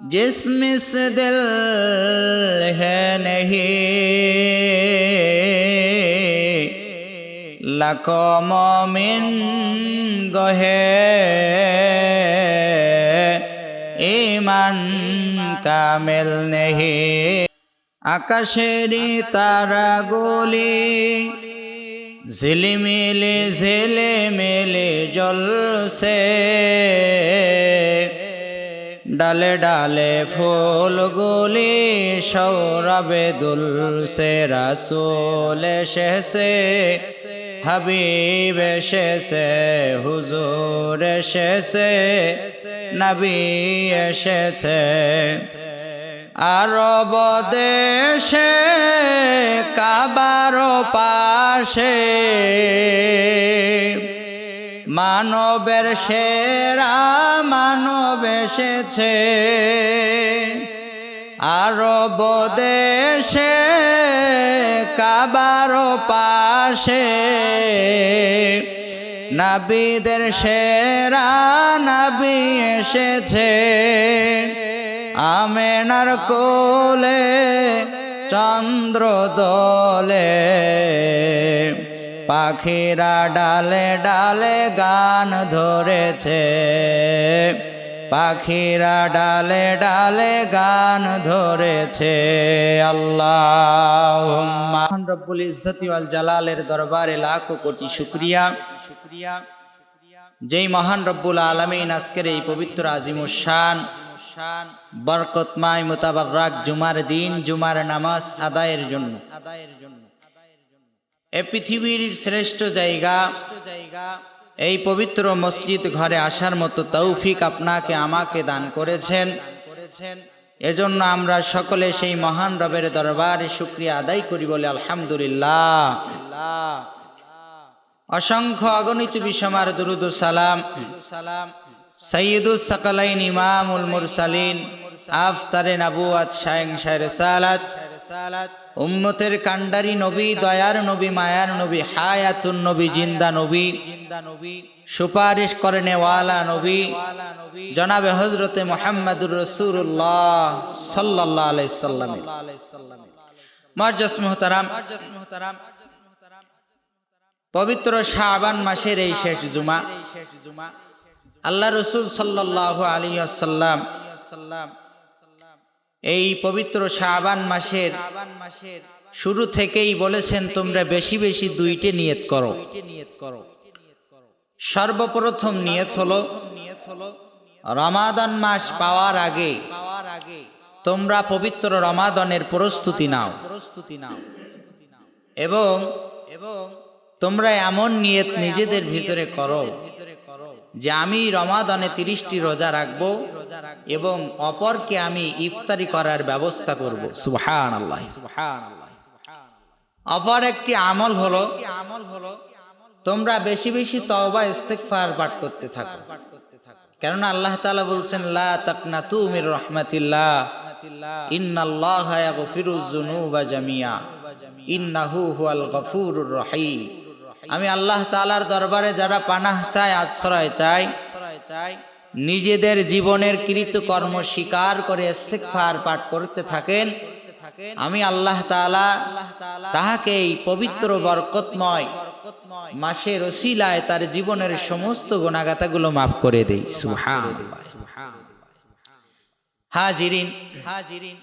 जिसमें से दिल है नहीं लाखों मोमिन गहे ইমান কামেল নেহি আকাশেরই তারাগুলি ঝিলিমিলি ঝিলে মেলে জ্বলছে। ডালে ডালে ফুলগুলি সৌরভে দুলছে, রাসুল এসেছে, হাবিব এসেছে, হুজুর এসেছে, নবী এসেছে। আরব দেশে, কাবার পাশে। মানবের সেরা মানব এসেছে। আরব দেশে, কাবার পাশে। নাবিদের সেরা নাবি এসেছে। আমেনার কোলে, চন্দ্র দোলে। পাখিরা ডালে ডালে গান ধরেছে। পাখিরা ডালে ডালে গান ধরেছে। আল্লাহ রব্বুল ইজ্জতি জালালের দরবারে লাখো কোটি শুক্রিয়া। শুক্রিয়া যেই মহান রব্বুল আলমিন আজকের এই পবিত্র আজিমুসান বরকতমায় মোতাবারক জুমার দিন, জুমার নামাজ আদায়ের জন্য। আদায়ের জন্য এ পৃথিবীর শ্রেষ্ঠ জায়গা জায়গা এই পবিত্র মসজিদ ঘরে আসার মতো তৌফিক আপনাকে, আমাকে দান করেছেন। করেছেন এজন্য আমরা সকলে সেই মহান রবের দরবারে শুক্রিয়া আদায় করি বলে আলহামদুলিল্লাহ। অসংখ্য অগণিত বিষমার দুরুদ সালাম সালাম। সৈয়দুস সকলাইন ইমামুল মুরসালিন আফতারে নাবুয়াত শায়ং শায়র সালাত উম্মতের কান্ডারি নবী, দয়ার নবী, মায়ার নবী, হায়াতুন নবী, জিন্দা নবী। সুপারিশ করে নেওয়ালা নবী। জনাবে হজরতে মোহাম্মদুর রসুল্লাহ সাল্লাহ আলাইসাল্লাম মর্যাস মোহতারাম, পবিত্র শাহবান মাসের এই শেষ জুমা। আল্লাহ রসুল সাল্লাহ আলী আসাল্লাম এই পবিত্র শাহবান মাসের শুরু থেকেই বলেছেন, তোমরা বেশি বেশি দুইটে নিয়ত করো। সর্বপ্রথম নিয়ত হলো, রমাদান মাস পাওয়ার আগে পাওয়ার আগে তোমরা পবিত্র রমাদানের প্রস্তুতি নাও। প্রস্তুতি নাও এবং এবং তোমরা এমন নিয়ত নিজেদের ভিতরে করো যে আমি রমাদানে তিরিশটি রোজা রাখব এবং অপরকে আমি ইফতারি করার ব্যবস্থা করব। সুহান আল্লাহ অপর একটি আমল হলো আমল হলো তোমরা বেশি বেশি তওবা ইস্তেগফার পাঠ করতে থাকো। কেননা আল্লাহ তাআলা বলছেন লা তাকনাতু মির রাহমাতিল্লাহ ইন্নাল্লাহ ইয়াগফিরুজ যুনুবা জামিয়া ইন্নাহু হুয়াল গফুরুর রহিম। আমি আল্লাহ তালার দরবারে যারা পানাহ চায়, আশ্রয় চাই, নিজেদের জীবনের কৃত কর্ম স্বীকার করে ইস্তেকফার পাঠ করতে থাকেন। আমি আল্লাহ তালা তাহাকে এই পবিত্র বরকতময় মাসের রসিলায় তার জীবনের সমস্ত গুণাগাতাগুলো মাফ করে দেই। হাজিরিন হাজিরিন,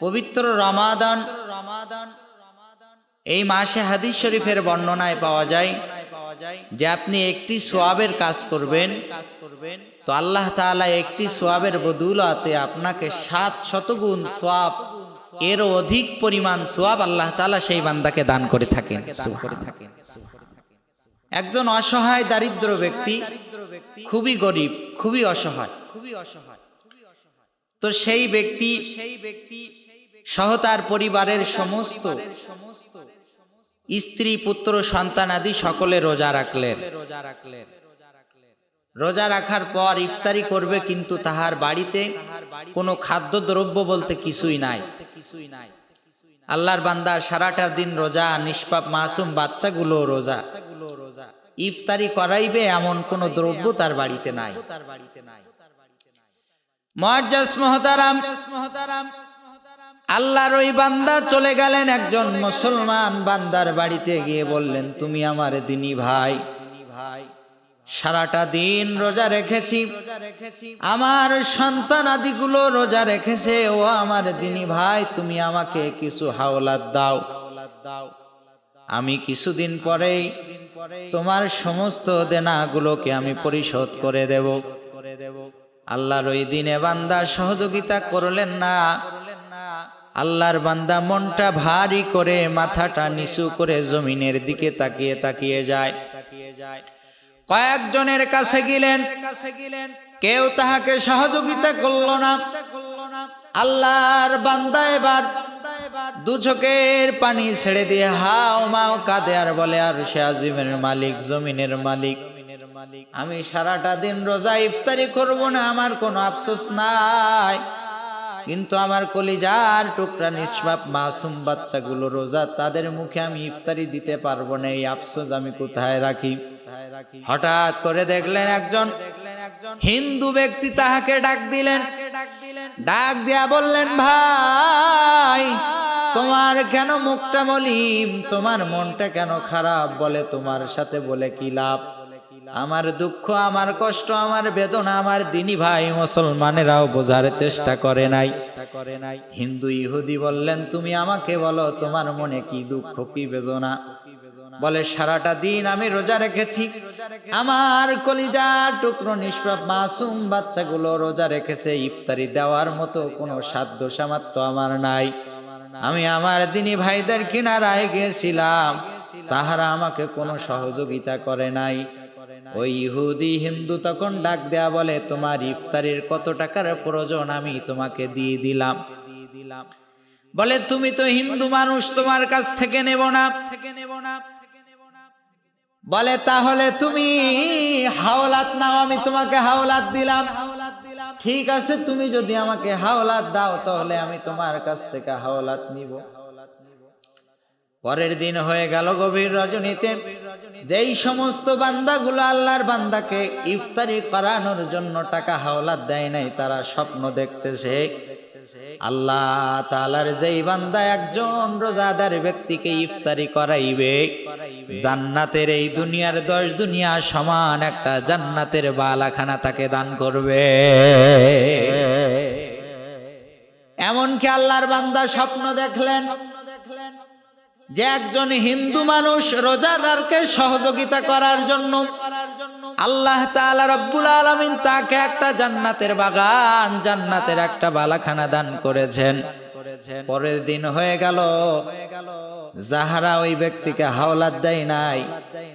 পবিত্র রমাদান রমাদান এই মাসে হাদিস শরীফের বর্ণনায় পাওয়া যায় যে আপনি একটি সোয়াবের কাজ করবেন কাজ করবেন তো আল্লাহ তাআলা একটি সোয়াবের বদুলাতে আপনাকে সাত শতগুণ সোয়াব, এর অধিক পরিমাণ সোয়াব আল্লাহ তাআলা সেই বান্দাকে দান করে থাকেন। একজন অসহায় দারিদ্র ব্যক্তি খুবই গরিব, খুবই অসহায়। খুবই অসহায় তো সেই ব্যক্তি সেই ব্যক্তি সহ তার পরিবারের সমস্ত স্ত্রী, পুত্র, সন্তান আদি সকলে রোজা রাখলেন। রোজা রাখলেন রোজা রাখার পর ইফতারি করবে কিন্তু তাহার বাড়িতে কোনো খাদ্যদ্রব্য বলতে কিছুই নাই। কিছুই নাই আল্লাহর বান্দা সারাটার দিন রোজা, নিষ্পাপ, মাসুম বাচ্চাগুলো রোজা। ইফতারি করাইবে এমন কোনো দ্রব্য তার বাড়িতে নাই। তার বাড়িতে নাই মহাজাস মহতারাম আল্লাহর ওই বান্দা চলে গেলেন একজন মুসলমান বান্দার বাড়িতে গিয়ে বললেন, তুমি আমার দিনী ভাই। ভাই সারাটা দিন রোজা রেখেছি। আমার সন্তান আদিগুলো রোজা রেখেছে। ও আমার দিনী ভাই, তুমি আমাকে কিছু হাওলাত দাও। আমি কিছুদিন পরেই তোমার সমস্ত দেনাগুলোকে আমি পরিশোধ করে দেব। আল্লাহর ওই দিনে বান্দা সহযোগিতা করলেন না। আল্লাহর বান্দা মনটা ভারী করে, মাথাটা নিচু করে জমিনের দিকে তাকিয়ে তাকিয়ে যায়। তাকিয়ে যায় কয়েকজনের কাছে গেলেন কাছে গেলেন, কেউ তাহাকে সহযোগিতা করল না। আল্লাহর বান্দা এবার দু চোখের পানি ছেড়ে দিয়ে হাও মাও কাঁদে আর বলে, আর সে আজিমের মালিক, জমিনের মালিক। আমি সারাটা দিন রোজা ইফতারি করব না, আমার কোনো আফসোস নাই। কিন্তু আমার কলিজার টুকরা নিষ্পাপ মাসুম বাচ্চাগুলো রোজা, তাদের মুখে আমি ইফতারি দিতে পারব না, এই আফসোস আমি কোথায় রাখি? হঠাৎ করে দেখলেন একজন হিন্দু ব্যক্তি তাহাকে ডাক দিলেন। ডাক দিয়া বললেন, ভাই, তোমার কেন মুখটা মলিম তোমার মনটা কেন খারাপ? বলে, তোমার সাথে বলে কি লাভ? আমার দুঃখ আমার কষ্ট আমার বেদনা আমার দিনী ভাই মুসলমানেরাও বোঝার চেষ্টা করে নাই। করে নাই। হিন্দু ইহুদি বললেন তুমি আমাকে বলো তোমার মনে কি দুঃখ কি বেদনা? বলে সারাটা দিন আমি রোজা রেখেছি। আমার কলিজা টুকরো নিষ্পাপ মাসুম বাচ্চাগুলো রোজা রেখেছে। ইফতারি দেওয়ার মতো কোনো সাধ্য সামাত্য আমার নাই। আমি আমার দিনী ভাইদের কিনারায় গিয়েছিলাম। তাহারা আমাকে কোনো সহযোগিতা করে নাই। ওই ইহুদি হিন্দু তখন ডাক দেয়া বলে, তোমার ইফতারির কত টাকার প্রয়োজন আমি তোমাকে দিয়ে দিলাম। বলে, তুমি তো হিন্দু মানুষ, তোমার কাছ থেকে নেব না। থেকে নেব না বলে, তাহলে তুমি হাওলাত নাও, আমি তোমাকে হাওলাত দিলাম। ঠিক আছে, তুমি যদি আমাকে হাওলাত দাও, তাহলে আমি তোমার কাছ থেকে হাওলাত নিব। পরের দিন হয়ে গেল গভীর রজনীতে। যেই সমস্ত বান্দাগুলো আল্লাহর বান্দাকে ইফতারি করানোর জন্য টাকা হাওলাত দেয় নাই, তারা স্বপ্ন দেখতেছে, আল্লাহ তালার যেই বান্দা একজন রোজাদার ব্যক্তিকে ইফতারি করাইবে, জান্নাতের এই দুনিয়ার দশ দুনিয়া সমান একটা জান্নাতের বালাখানা তাকে দান করবে। এমনকি আল্লাহর বান্দা স্বপ্ন দেখলেন যে একজন হিন্দু মানুষ রোজাদারকে সহযোগিতা করার জন্য আল্লাহ তাআলা রব্বুল আলামিন তাকে একটা জান্নাতের বাগান, জান্নাতের একটা বালাখানা দান করেছেন। পরের দিন হয়ে গেল। যাহারা ওই ব্যক্তিকে হাওলাত দেয় নাই,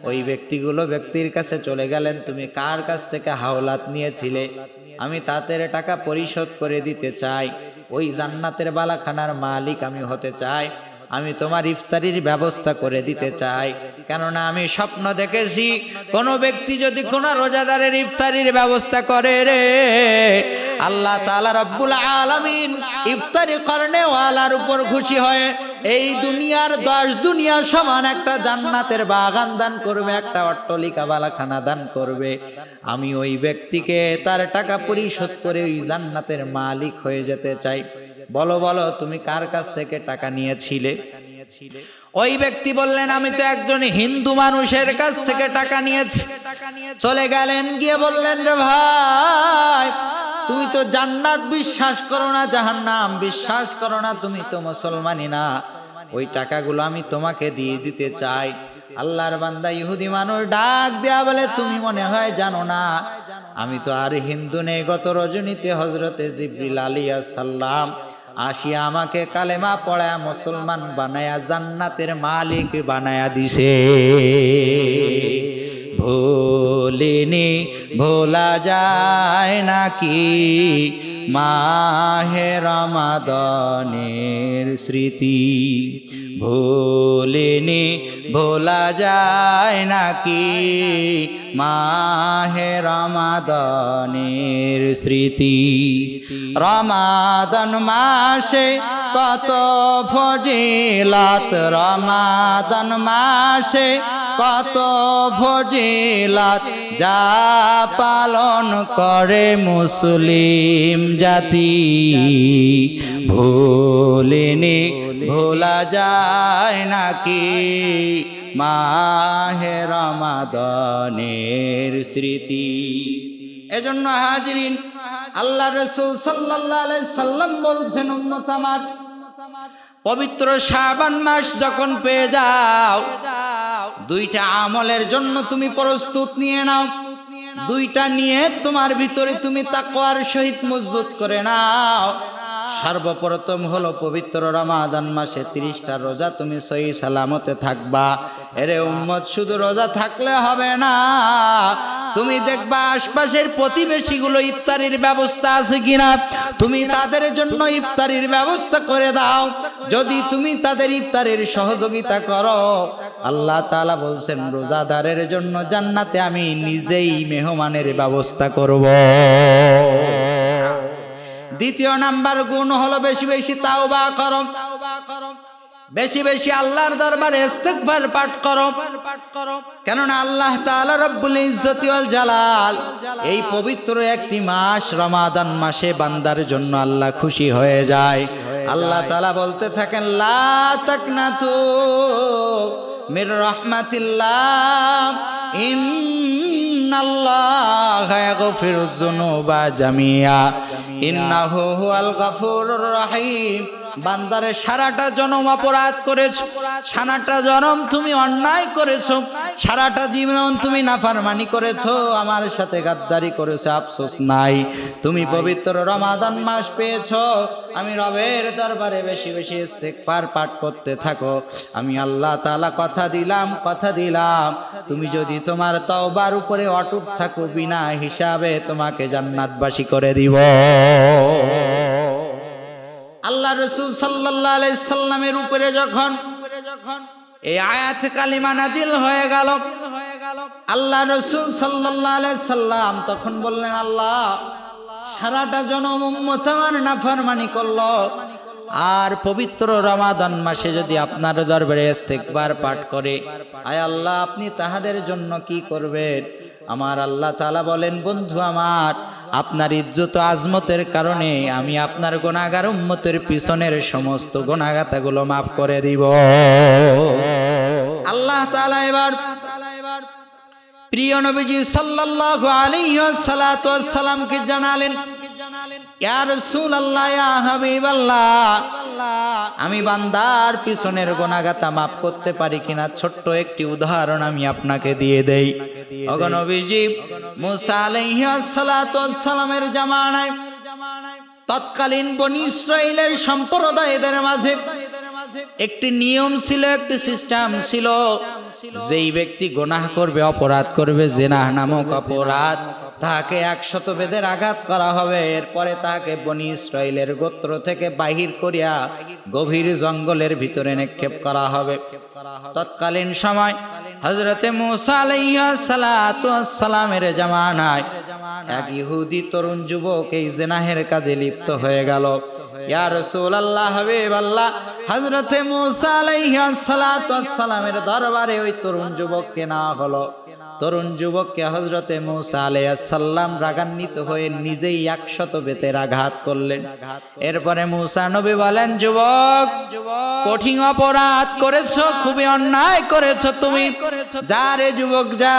ওই ব্যক্তিগুলো ব্যক্তির কাছে চলে গেলেন, তুমি কার কাছ থেকে হাওলাত নিয়েছিলে? আমি তাদের টাকা পরিশোধ করে দিতে চাই। ওই জান্নাতের বালাখানার মালিক আমি হতে চাই। আমি তোমার ইফতারির ব্যবস্থা করে দিতে চাই। কেননা আমি স্বপ্ন দেখেছি কোনো ব্যক্তি যদি কোনো রোজাদারের ইফতারির ব্যবস্থা করে রে আল্লাহ তাআলা রব্বুল আলামিন ইফতারি করনে ওয়ালার উপর খুশি হয়ে এই দুনিয়ার দশ দুনিয়া সমান একটা জান্নাতের বাগান দান করবে একটা অট্টলিকা বালাখানা দান করবে। আমি ওই ব্যক্তিকে তার টাকা পরিশোধ করে ওই জান্নাতের মালিক হয়ে যেতে চাই। বলো বলো, তুমি কার কাছ থেকে টাকা নিয়েছিলে? ওই ব্যক্তি বললেন, আমি তো একজন হিন্দু মানুষের কাছ থেকে টাকা নিয়েছি। চলে গেলেন, গিয়ে বললেন, রে ভাই তুমি তো জান্নাত বিশ্বাস করো না, জাহান্নাম বিশ্বাস করো না, তুমি তো মুসলমানই না। ওই টাকাগুলো আমি তোমাকে দিয়ে দিতে চাই। আল্লাহর বান্দা ইহুদি মানুষ ডাক দেয়া বলে, তুমি মনে হয় জানো না, আমি তো আর হিন্দু নেই গত রজনীতে হজরতে জিব্রিল আলিয়া সাল্লাম আসিয়া আমাকে কালেমা পড়ায় মুসলমান বানায়া জান্নাতের মালিক বানায়া দিছে। ভুলিনি, ভোলা যায় নাকি? মাহে রমাদনের স্মৃতি। ভুলিনি, ভোলা যায় নাকি? মাহে রমাদনের স্মৃতি। রমাদন মাসে কত ফজিলাত, রমাদন মাসে কত ফজিলাত, যা পালন করে মুসলিম জাতি। ভুলিনি, ভোলা যায় নাকি? মাহে রমাদনের স্মৃতি। এজন্য হাজরিন আল্লাহ রসুল আলাইহি সাল্লাম বলছেন, উম্মত আমার, পবিত্র শাবান মাস যখন পেয়ে যাও, দুইটা আমলের জন্য তুমি প্রস্তুত নিয়ে নাও। দুইটা নিয়ে তোমার ভিতরে তুমি তাকওয়ার সহিত মজবুত করে নাও। সর্বপ্রথম হলো পবিত্র রমাদান মাসে তিরিশটা রোজা তুমি সহি সালামতে থাকবা। এরে উম্মত, শুধু রোজা থাকলে হবে না। তুমি দেখবা আশপাশের প্রতিবেশীগুলো ইফতারির ব্যবস্থা আছে কিনা? তুমি তাদের জন্য ইফতারির ব্যবস্থা করে দাও। যদি তুমি তাদের ইফতারির সহযোগিতা করো, আল্লাহ তাআলা বলছেন, রোজাদারের জন্য জান্নাতে আমি নিজেই মেহমানের ব্যবস্থা করব। দ্বিতীয় নাম্বার গুণ হলো বেশি বেশি তাও বা করম বেশি বেশি আল্লাহর দরবারে ইস্তেগফার পাঠ করো। পাঠ করো কেননা আল্লাহ তাআলা রব্বুল ইজ্জতি ওয়াল জালাল এই পবিত্র একটি মাস রমাদান মাসে বান্দার জন্য আল্লাহ খুশি হয়ে যায়। আল্লাহ তাআলা বলতে থাকেন, লা তাকনাতু মির রাহমাতিল্লাহ ইন্নাল্লাহা যুনুবা জামিয়া। ইন্নাহু হুয়াল গাফুরুর রহিম। বান্দারে সারাটা জনম অপরাধ করেছ সারাটা জনম তুমি অন্যায় করেছ সারাটা জীবন তুমি নাফারমানি করেছ আমার সাথে গাদ্দারি করেছ আফসোস নাই। তুমি পবিত্র রমাদান মাস পেয়েছ আমি রবের দরবারে বেশি বেশি ইস্তেগফার পাঠ করতে থাকো। আমি আল্লাহ তাআলা কথা দিলাম কথা দিলাম। তুমি যদি তোমার তওবার উপরে অটুট থাকো বিনা হিসাবে তোমাকে জান্নাতবাসী করে দিব। আল্লাহ রসুল আলাইহি সাল্লামের উপরে যখন যখন এই আয়াত কালিমা নাজিল হয়ে গেল, আল্লাহ রসুল আলাইহি সাল্লাম তখন বললেন, আল্লাহ, সারাটা জনম আমার নাফরমানি করল। আর পবিত্র রমাদান মাসে যদি আপনার দরবারে ইস্তেকবার পাঠ করে, আয় আল্লাহ, আপনি তাহাদের জন্য কি করবেন? আমার আল্লাহ তাআলা বলেন, বন্ধু আমার আপনার ইজ্জত আজমতের কারণে আমি আপনার গোনাগার উম্মতের পিছনের সমস্ত গোনাগাতাগুলো মাফ করে দিব। আল্লাহ এবার প্রিয় নবীজি সাল্লাল্লাহু আলাইহি সালামকে জানালেন আমি বান্দার পিছনের গোনাগাতা মাফ করতে পারি কিনা? ছোট্ট একটি উদাহরণ আমি আপনাকে দিয়ে দেই। অগনবীজি মুসা সালামের জামানায়, তৎকালীন বনি ইসরাইলের সম্প্রদায়দের মাঝে একটি নিয়ম ছিল, একটি সিস্টেম ছিল, যেই ব্যক্তি গোনাহ করবে, অপরাধ করবে, জেনাহ নামক অপরাধ তাকে একশত বেদের আঘাত করা হবে। এরপরে তাকে বনি ইসরাইলের গোত্র থেকে বাহির করিয়া গভীর জঙ্গলের ভিতরে নিক্ষেপ করা হবে। তৎকালীন সময় হজরতে সালামের জামানায় এক ইহুদি তরুণ যুবক এই জেনাহের কাজে লিপ্ত হয়ে গেল। ইয়া রাসূলুল্লাহ, হাবিব আল্লাহ মুসা আলাইহিস সালাতু সালামের দরবারে ওই তরুণ যুবককে নেওয়া হলো। তরুণ যুবককে হজরতে মৌসা আলাইহিস সালাম রাগান্বিত হয়ে নিজেই একশত বেতের আঘাত করলেন। এরপরে মুসা নবী বলেন, যুবক, কঠিন অপরাধ করেছ, খুবই অন্যায় করেছ তুমি। যা রে যুবক, যা।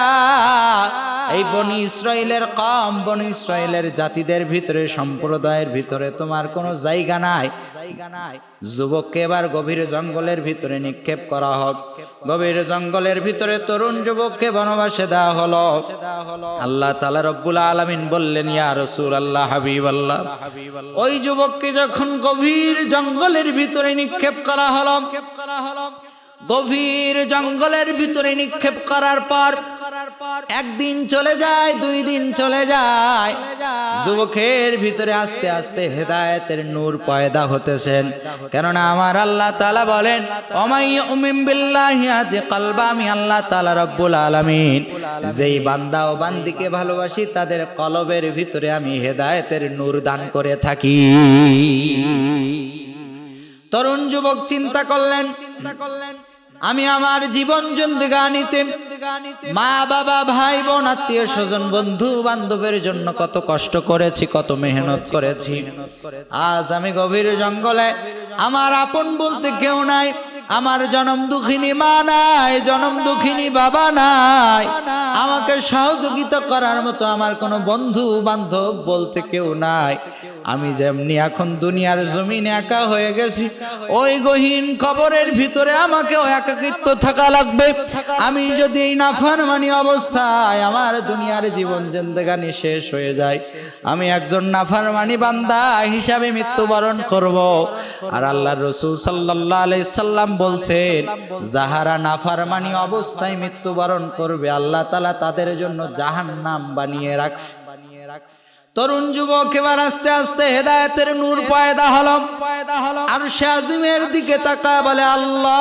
এই বনি ইসরায়েলের কম, বনি ইসরায়েলের জাতিদের ভিতরে, সম্প্রদায়ের ভিতরে তোমার কোনো জায়গা নাই জায়গা নাই। যুবককে এবার গভীর জঙ্গলের ভিতরে নিক্ষেপ করা হোক। গভীর জঙ্গলের ভিতরে তরুণ যুবককে বনবাসে দেওয়া হলো। আল্লাহ তালা রব্বুল আলমিন বললেন, ইয়া রসুল আল্লাহ হাবিব আল্লাহ ওই যুবককে যখন গভীর জঙ্গলের ভিতরে নিক্ষেপ করা হলো করা হলো গভীর জঙ্গলের ভিতরে নিক্ষেপ করার পর একদিন চলে যায়, দুই দিন চলে যায়। যুবকের ভিতরে আস্তে আস্তে হেদায়েতের নূর পয়দা হতেছেন কেননা আমার আল্লাহ তালা বলেন আমি আল্লাহ তালা রব্বুল আলামিন। যেই বান্দা ও বান্দিকে ভালোবাসি, তাদের কলবের ভিতরে আমি হেদায়েতের নূর দান করে থাকি। তরুণ যুবক চিন্তা করলেন চিন্তা করলেন আমি আমার জীবন জন্দিগানিতে মা, বাবা, ভাই, বোন, আত্মীয় স্বজন, বন্ধু, বান্ধবের জন্য কত কষ্ট করেছি, কত মেহনত করেছি। আজ আমি গভীর জঙ্গলে আমার আপন বলতে কেউ নাই। আমার জনম দুঃখিনী মা নাই, জনম দুঃখিনী বাবা নাই। আমাকে সহযোগিতা করার মতো আমার কোনো বন্ধু বান্ধব বলতে কেউ নাই। আমি যেমনি এখন দুনিয়ার জমিনে একা হয়ে গেছি, ওই গহীন কবরের ভিতরে আমাকেও একাকিত্ব থাকা লাগবে। আমি যদি এই নাফারমানি অবস্থায় আমার দুনিয়ার জীবন জেন্দেগানি শেষ হয়ে যায়, আমি একজন নাফারমানি বান্দা হিসাবে মৃত্যুবরণ করব। আর আল্লাহ রসুল সাল্লাহ আলাই সাল্লাম বলছেন যাহারা নাফারমানি অবস্থায় মৃত্যুবরণ করবে আল্লাহ তালা তাদের জন্য জাহান নাম বানিয়ে রাখছে। বানিয়ে রাখছে তরুণ যুবক এবার আস্তে আস্তে হেদায়েতের নূর পয়দা হলম। পয়দা হলম আর সে আজিমের দিকে তাকায় বলে আল্লাহ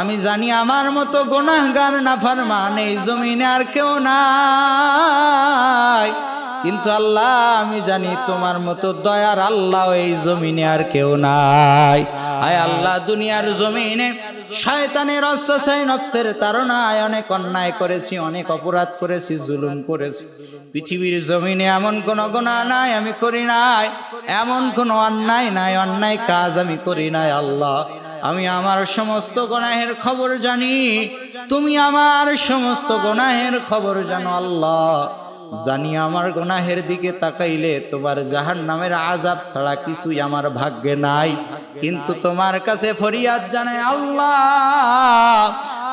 আমি জানি আমার মতো গোনাহগার নাফারমান এই জমিনে আর কেউ নাই। কিন্তু আল্লাহ, আমি জানি তোমার মতো দয়ার আল্লাহ এই জমিনে আর কেউ নাই। আয় আল্লাহ, দুনিয়ার জমিনে শয়তানের অশ্বাসায় নফসের তারনায় অনেক অন্যায় করেছি, অনেক অপরাধ করেছি, জুলুম করেছি। পৃথিবীর জমিনে এমন কোন গুণা নাই, আমি করি নাই। এমন কোন অন্যায় নাই, অন্যায় কাজ আমি করি নাই, আল্লাহ। আমি আমার সমস্ত গোনাহের খবর জানি, তুমি আমার সমস্ত গোনাহের খবর জানো, আল্লাহ। জানি আমার গোনাহের দিকে তাকাইলে তোমার জাহান নামের আজাব ছাড়া কিছুই আমার ভাগ্যে নাই। কিন্তু তোমার কাছে ফরিয়াদ জানাই আল্লাহ,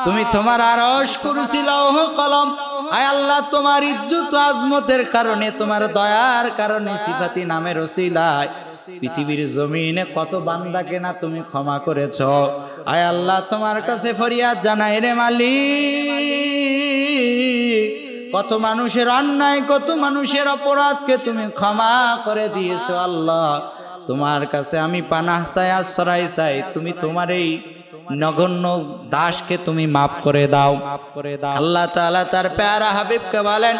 তুমি তোমার আরস কুরসি, লৌহ কলম আয় আল্লাহ, তোমার ইজ্জত আজমতের কারণে, তোমার দয়ার কারণে সিফাতি নামের ওসিলায়। পৃথিবীর জমিনে কত বান্দাকে না তুমি ক্ষমা করেছ। আয় আল্লাহ, তোমার কাছে ফরিয়াদ জানাই রে মালিক। কত মানুষের অন্যায়, কত মানুষের অপরাধকে তুমি ক্ষমা করে দিয়েছ আল্লাহ। তোমার কাছে আমি পানাহ চাই, আশ্রয় চাই, তুমি তোমার এই নগণ্য দাসকে তুমি মাফ করে দাও। করে দাও আল্লাহ তাআলা তার প্যারা হাবিবকে বলেন,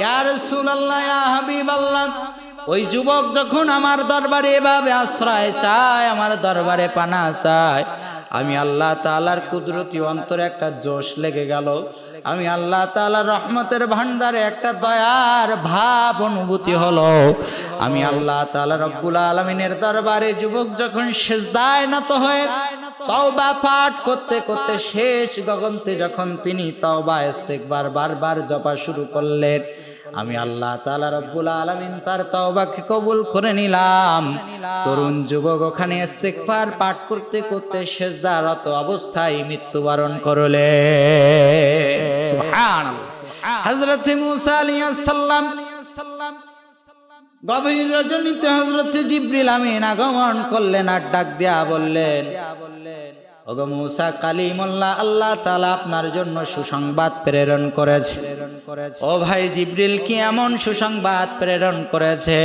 ইয়া রাসূলুল্লাহ, ইয়া হাবিবাল্লাহ, ওই যুবক যখন আমার দরবারে এভাবে আশ্রয় চায়, আমার দরবারে পানা চায়, আমি আল্লাহ তাআলার কুদরতি অন্তরে একটা জোশ লেগে গেল। আমি আল্লাহ তালার রহমতের ভান্ডারে একটা দয়ার ভাব অনুভূতি হলো। আমি আল্লাহ তালা রব্বুল আলমিনের দরবারে যুবক যখন শেষ সেজদায় নত হয়ে তওবা পাঠ করতে করতে শেষ গগন্তে যখন তিনি তওবা ইস্তেকবার বারবার জপা শুরু করলেন আমি আল্লাহ তাআলা রব্বুল আলামিন তার তওবাকে কবুল করে নিলাম। তরুণ যুবক ওখানে ইস্তেগফার পাঠ করতে করতে সেজদারত অবস্থায় মৃত্যুবরণ করলে। হযরত মুসা আলাইহিস সালাম গভীর রজনীতে হজরত জিব্রিল আমিন আগমন করলেন আর ডাক দিয়া বললেন ওগো মুসা কালিমুল্লাহ আল্লাহ তাআলা আপনার জন্য সুসংবাদ প্রেরণ করেছে। ও ভাই জিব্রিল কি এমন সুসংবাদ প্রেরণ করেছে?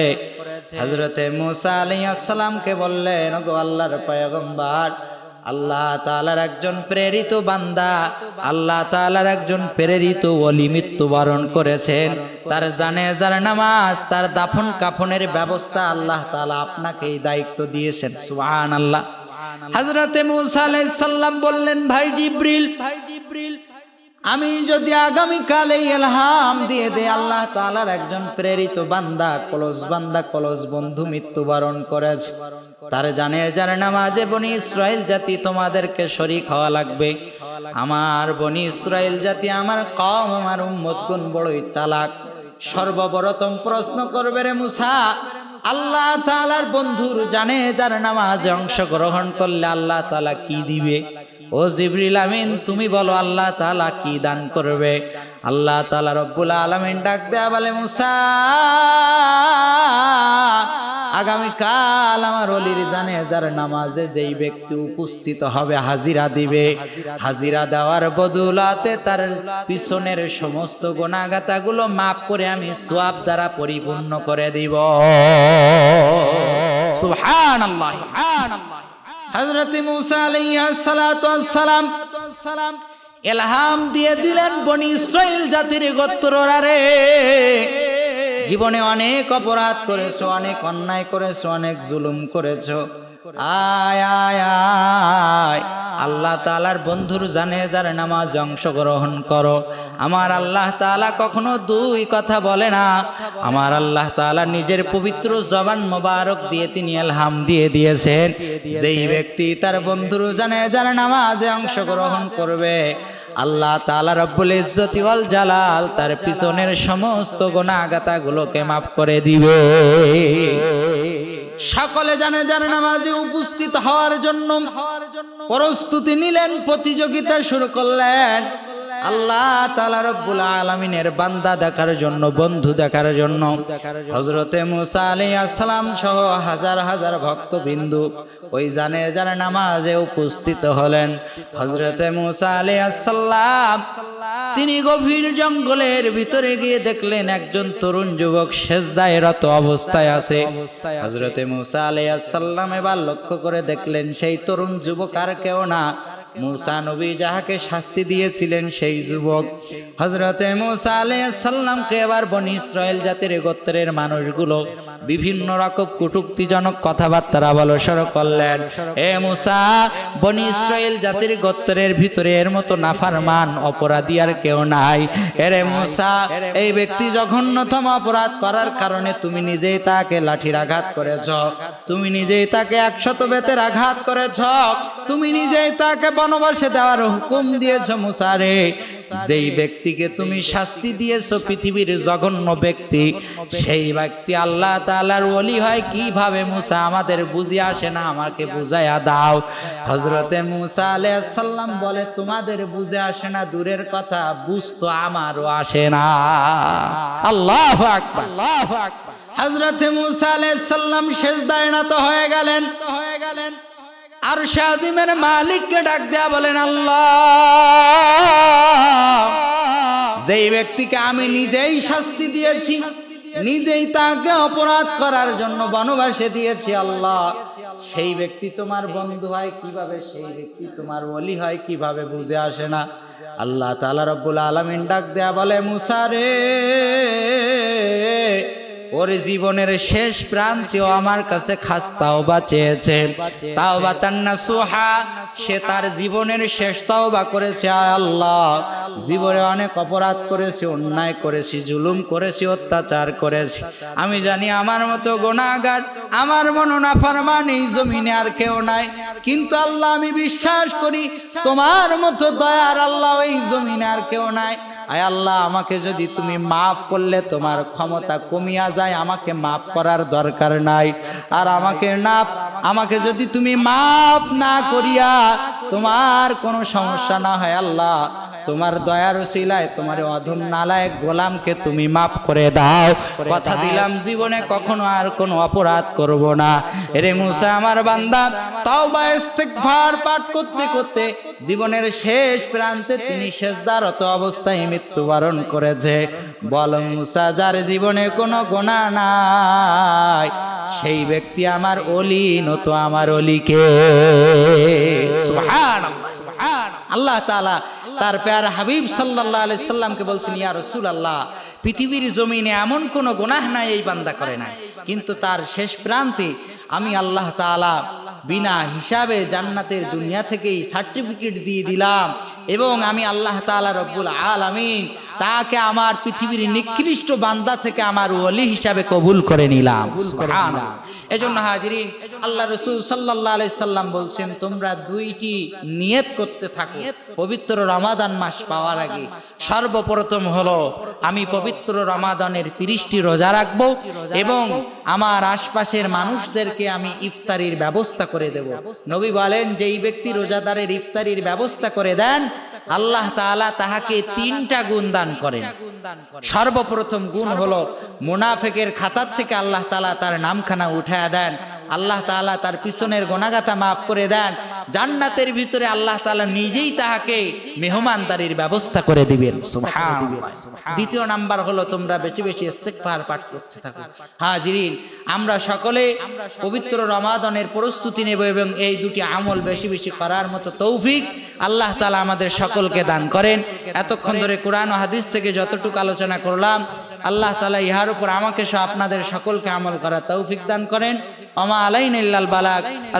হজরতে মুসা আলাইহিস সালামকে বললেন ওগো আল্লাহর পয়গম্বর আল্লাহ তাআলার একজন প্রেরিত বান্দা আল্লাহ তাআলার একজন প্রেরিত ওলি মৃত্যুবরণ করেছেন। তার জানে যার নামাজ তার দাফন কাফনের ব্যবস্থা আল্লাহ তাআলা আপনাকে এই দায়িত্ব দিয়েছেন। সুহান আল্লাহ হযরতে মুসা আলাইহিস সালাম বললেন ভাই জিব্রিল ভাই জিব্রিল আমি যদি আগামীকাল এই এলহাম দিয়ে দে আল্লাহ তাআলার একজন প্রেরিত বান্দা, কলস বান্দা, কলস বন্ধু মৃত্যুবরণ করেছে। তার জানে যার নামাজে বনি ইসরায়েল জাতি তোমাদেরকে শরিক হওয়া লাগবে। আমার বনি ইসরায়েল জাতি, আমার কম আমার উম্মত গুণ বড়ই চালাক। সর্বপ্রথম প্রশ্ন করবে রে মুসা, আল্লাহ তাআলার বন্ধুর জানে যার নামাজে অংশগ্রহণ করলে আল্লাহ তাআলা কি দিবে? ও জিবরিল আমিন, তুমি বলো আল্লাহ তাআলা কি দান করবে? আল্লাহ তাআলা রব্বুল আলামিন ডাক দেয়া বলে, মুসা, আগামীকাল আমার অলির জানে যার নামাজে যেই ব্যক্তি উপস্থিত হবে, হাজিরা দিবে। হাজিরা দেওয়ার বদুলাতে তার পিছনের সমস্ত গোনাগাতাগুলো মাফ করে আমি সোয়াব দ্বারা পরিপূর্ণ করে দিব। সুবহানাল্লাহ। হযরত মুসা সালাম এলহাম দিয়ে দিলেন বনি ইসরাইল জাতির গোত্ররা জীবনে অনেক অপরাধ করেছ, অনেক অন্যায় করেছ, অনেক জুলুম করেছ। আল্লাহ তালার বন্ধুর জানে যার নামাজ অংশগ্রহণ করো। আমার আল্লাহ তাআলা কখনো দুই কথা বলে না। আমার আল্লাহ তাআলা নিজের পবিত্র জবান মোবারক দিয়ে তিনি আলহাম দিয়ে দিয়েছেন। যেই ব্যক্তি তার বন্ধুর জানে যার নামাজে অংশগ্রহণ করবে, আল্লাহ তাআলা রব্বুল ইজ্জতি ওয়াল জালাল তার পিছনের সমস্ত গুনাহগাতাগুলোকে মাফ করে দিবে। সকলে জানে জানে নামাজে উপস্থিত হওয়ার জন্য প্রস্তুতি নিলেন প্রতিযোগিতা শুরু করলেন। আল্লাহ তাআলা রব্বুল আলামিনের বান্দা দেখার জন্য, বন্ধু দেখার জন্য, হযরতে মুসা আলাইহিস সালাম সহ হাজার হাজার ভক্তবিন্দু ওই জানে যারা নামাজে উপস্থিত হলেন। হজরতে মুসা আলাইহিস সালাম তিনি গভীর জঙ্গলের ভিতরে গিয়ে দেখলেন একজন তরুণ যুবক সেজদায় অবস্থায় আছে। হযরতে মুসা আলাইহিস সালাম এবার লক্ষ্য করে দেখলেন, সেই তরুণ যুবক আর কেউ না। মুসা নবী যাহাকে শাস্তি দিয়েছিলেন সেই যুবক। হজরতে মুসা সাল্লামকে এবার বনি ইসরায়েল জাতির গোত্রের মানুষগুলো বিভিন্ন রকম কুটুক্তিজনক কথাবার্তা বলো শুরু করলেন। এ মুসা, বনি ইসরায়েল জাতির গোত্রের ভিতরে এর মতো নাফারমান, অপরাধী আর কেউ নাই। এরে মুসা, এই ব্যক্তি জঘন্যতম অপরাধ করার কারণে তুমি নিজেই তাকে লাঠির আঘাত করেছ। তুমি নিজেই তাকে একশত বেতের আঘাত করেছ। তুমি নিজেই তাকে বনবাসে দেওয়ার হুকুম দিয়েছ মুসারে যেই ব্যক্তিকে তুমি শাস্তি দিয়েছ, পৃথিবীর জঘন্য ব্যক্তি, সেই ব্যক্তি আল্লাহ তাআলার ওলি হয়। কীভাবে মুসা আমাদের বুঝে আসে না, আমাকে বুঝাইয়া দাও। হজরতে মুসা আলাইহিস সালাম বলে, তোমাদের বুঝে আসে না, দূরের কথা বুঝতো আমারও আসে না। আল্লাহ আল্লাহ হজরতে মুসা আলাইহিস সালাম সেজদায় নত হয়ে গেলেন হয়ে গেলেন। আর শাহিমের মালিককে ডাক দেয়া বলেন, আল্লাহ, যেই ব্যক্তিকে আমি নিজেই শাস্তি দিয়েছি, নিজেই তাকে অপরাধ করার জন্য বনবাসে দিয়েছি, আল্লাহ, সেই ব্যক্তি তোমার বন্ধু হয় কীভাবে, সেই ব্যক্তি তোমার ওলি হয় কীভাবে, বুঝে আসে না। আল্লাহ তালা রব্বুল আলামিন ডাক দেয়া বলে মুসারে ওর জীবনের শেষ প্রান্তেও আমার কাছে খাস তাওবা চেয়েছে। তাওবা তান্না সুহা সে তার জীবনের শেষ তাওবা করেছে। আল্লাহ, জীবনে অনেক অপরাধ করেছি, অন্যায় করেছি, জুলুম করেছি, অত্যাচার করেছি। আমি জানি আমার মতো গোনাগার আমার মনোনা ফারমান এই জমিনে আর কেউ নাই। কিন্তু আল্লাহ, আমি বিশ্বাস করি, তোমার মতো দয়ার আল্লাহ এই জমিনে আর কেউ নাই। আয় আল্লাহ, আমাকে যদি তুমি মাফ করলে তোমার ক্ষমতা কমিয়া যায়, আমাকে মাফ করার দরকার নাই। আর আমাকে না, আমাকে যদি তুমি মাফ না করিয়া তোমার কোনো সমস্যা না হয় আল্লাহ তোমার দয়ার উসিলায় তোমার অধম নালায়ক গোলামকে তুমি মাফ করে দাও। কথা দিলাম জীবনে কখনো আর কোনো অপরাধ করব না। রে মুসা আমার বান্দা তাও বা ইস্তেগফার পাঠ করতে করতে জীবনের শেষ প্রান্তে তিনি শেষদারত অবস্থায় মৃত্যুবরণ করেছে। বল মুসা, যার জীবনে কোনো গোনা নাই, সেই ব্যক্তি আমার অলি, নত আমার অলিকে। আল্লাহ তালা তার প্যার হাবিব সাল্লাহ আলি সাল্লামকে বলছেন, ইয়া রসুল আল্লাহ পৃথিবীর জমিনে এমন কোন গুনাহ নাই এই বান্দা করে নাই। কিন্তু তার শেষ প্রান্তে আমি আল্লাহ তালা বিনা হিসাবে জান্নাতের দুনিয়া থেকেই সার্টিফিকেট দিয়ে দিলাম এবং আমি আল্লাহ তালা রব্বুল আলামিন তাকে আমার পৃথিবীর নিকৃষ্ট বান্দা থেকে আমার ওলি হিসাবে কবুল করে নিলাম। এজন্য হাজিরিন আল্লাহ রসুল সাল্লাল্লাহু আলাইহি সাল্লাম বলছেন তোমরা দুইটি নিয়ত করতে থাকো। পবিত্র রমাদান মাস পাওয়ার আগে। সর্বপ্রথম হলো আমি পবিত্র রমাদানের তিরিশটি রোজা রাখব এবং আমার আশপাশের মানুষদেরকে আমি ইফতারির ব্যবস্থা করে দেব। নবী বলেন যেই ব্যক্তি রোজাদারের ইফতারির ব্যবস্থা করে দেন আল্লাহ তাআলা তাহাকে তিনটা গুণ দান করেন। সর্বপ্রথম গুণ হলো মুনাফেকের খাতার থেকে আল্লাহ তালা তার নামখানা উঠায় দেন। আল্লাহ তাআলা তার পিছনের গোনাগাতা মাফ করে দেন। জান্নাতের ভিতরে আল্লাহ তালা নিজেই তাহাকে মেহমানদারির ব্যবস্থা করে দিবেন। দ্বিতীয় নাম্বার হলো তোমরা বেশি বেশি ইস্তেগফার পাঠ করতে থাকো। হাজিরিন আমরা সকলে পবিত্র রমাদনের প্রস্তুতি নেব এবং এই দুটি আমল বেশি বেশি করার মতো তৌফিক আল্লাহ তালা আমাদের সকলকে দান করেন। এতক্ষণ ধরে কোরআন ও হাদিস থেকে যতটুকু আলোচনা করলাম আল্লাহ তালা ইহার উপর আমাকে সহ আপনাদের সকলকে আমল করা তৌফিক দান করেন। অমা আলাইন ইল্লাল বালাক